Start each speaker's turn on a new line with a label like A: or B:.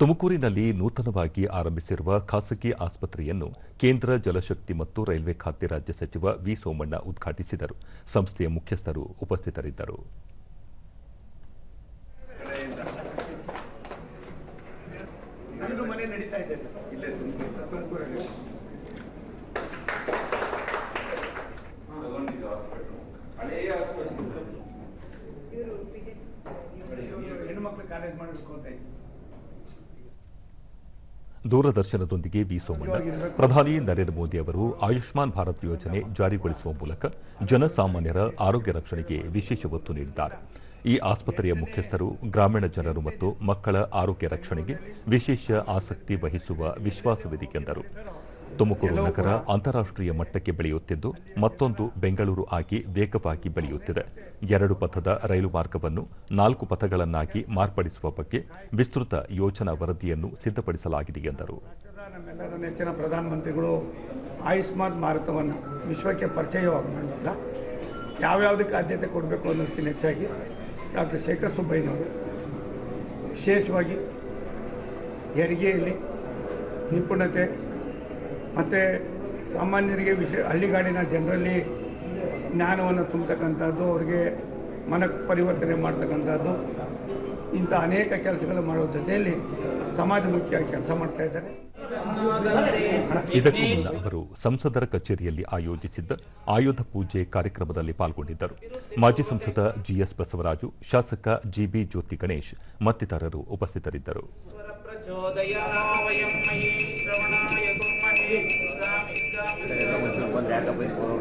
A: ತುಮಕೂರಿನಲ್ಲಿ ನೂತನವಾಗಿ ಆರಂಭಿಸಿರುವ ಖಾಸಗಿ ಆಸ್ಪತ್ರೆಯನ್ನು ಕೇಂದ್ರ ಜಲಶಕ್ತಿ ಮತ್ತು ರೈಲ್ವೆ ಖಾತೆ ರಾಜ್ಯ ಸಚಿವ ವಿ ಸೋಮಣ್ಣ ಉದ್ಘಾಟಿಸಿದರು. ಸಂಸ್ಥೆಯ ಮುಖ್ಯಸ್ಥರು ಉಪಸ್ಥಿತರಿದ್ದರು.
B: ಹೆಣ್ಣು ಮನೆ ನಡೀತಾ ಇದೆ. ಇಲ್ಲೇ ತುಮಕೂರಲ್ಲಿ ಹೆಣ್ಮಕ್ಳು ಕಾಲೇಜ್ ಮಾಡಬೇಕು ಅಂತ ಇದ್ದೀನಿ
A: ದೂರದರ್ಶನದೊಂದಿಗೆ ವಿ ಸೋಮಣ್ಣ ಪ್ರಧಾನಿ ನರೇಂದ್ರ ಮೋದಿ ಅವರು ಆಯುಷ್ಮಾನ್ ಭಾರತ್ ಯೋಜನೆ ಜಾರಿಗೊಳಿಸುವ ಮೂಲಕ ಜನಸಾಮಾನ್ಯರ ಆರೋಗ್ಯ ರಕ್ಷಣೆಗೆ ವಿಶೇಷ ಒತ್ತು ನೀಡಿದ್ದಾರೆ. ಈ ಆಸ್ಪತ್ರೆಯ ಮುಖ್ಯಸ್ಥರು ಗ್ರಾಮೀಣ ಜನರು ಮತ್ತು ಮಕ್ಕಳ ಆರೋಗ್ಯ ರಕ್ಷಣೆಗೆ ವಿಶೇಷ ಆಸಕ್ತಿ ವಹಿಸುವ ವಿಶ್ವಾಸವಿದೆ ಎಂದರು. ತುಮಕೂರು ನಗರ ಅಂತಾರಾಷ್ಟ್ರೀಯ ಮಟ್ಟಕ್ಕೆ ಬೆಳೆಯುತ್ತಿದ್ದು, ಮತ್ತೊಂದು ಬೆಂಗಳೂರು ಆಗಿ ವೇಗವಾಗಿ ಬೆಳೆಯುತ್ತಿದೆ. ಎರಡು ಪಥದ ರೈಲು ಮಾರ್ಗವನ್ನು ನಾಲ್ಕು ಪಥಗಳನ್ನಾಗಿ ಮಾರ್ಪಡಿಸುವ ಬಗ್ಗೆ ವಿಸ್ತೃತ ಯೋಜನಾ ವರದಿಯನ್ನು ಸಿದ್ಧಪಡಿಸಲಾಗಿದೆ ಎಂದರು.
B: ನೆಚ್ಚಿನ ಪ್ರಧಾನಮಂತ್ರಿಗಳು ಆಯುಷ್ಮಾನ್ ಭಾರತವನ್ನು ವಿಶ್ವಕ್ಕೆ ಪರಿಚಯವಾಗಿ ಯಾವ್ಯಾವುದಕ್ಕೆ ಆದ್ಯತೆ ಕೊಡಬೇಕು ಅನ್ನೋದಕ್ಕಿಂತ ಹೆಚ್ಚಾಗಿ ಡಾಕ್ಟರ್ ಶೇಖರ್ ಸುಬ್ಬಯ್ಯನವರು ವಿಶೇಷವಾಗಿ ಹೆರಿಗೆಯಲ್ಲಿ ನಿಪುಣತೆ ಮತ್ತು ಸಾಮಾನ್ಯರಿಗೆ ವಿಷಯ ಹಳ್ಳಿಗಾಡಿನ ಜನರಲ್ಲಿ ಜ್ಞಾನವನ್ನು ತುಂಬತಕ್ಕಂಥದ್ದು ಅವರಿಗೆ ಮನ ಪರಿವರ್ತನೆ ಮಾಡ್ತಕ್ಕಂಥದ್ದು ಇಂಥ ಅನೇಕ ಕೆಲಸಗಳು ಮಾಡುವ ಜೊತೆಯಲ್ಲಿ ಸಮಾಜಮುಖಿಯಾಗಿ ಕೆಲಸ ಮಾಡ್ತಾ ಇದ್ದಾರೆ.
A: ಇದಕ್ಕೂ ಮುನ್ನ ಅವರು ಸಂಸದರ ಕಚೇರಿಯಲ್ಲಿ ಆಯೋಜಿಸಿದ್ದ ಆಯುಧ ಪೂಜೆ ಕಾರ್ಯಕ್ರಮದಲ್ಲಿ ಪಾಲ್ಗೊಂಡಿದ್ದರು. ಮಾಜಿ ಸಂಸದ ಜಿಎಸ್ ಬಸವರಾಜು ಶಾಸಕ ಜಿಬಿ ಜ್ಯೋತಿ ಗಣೇಶ್ ಮತ್ತಿತರರು ಉಪಸ್ಥಿತರಿದ್ದರು.
C: with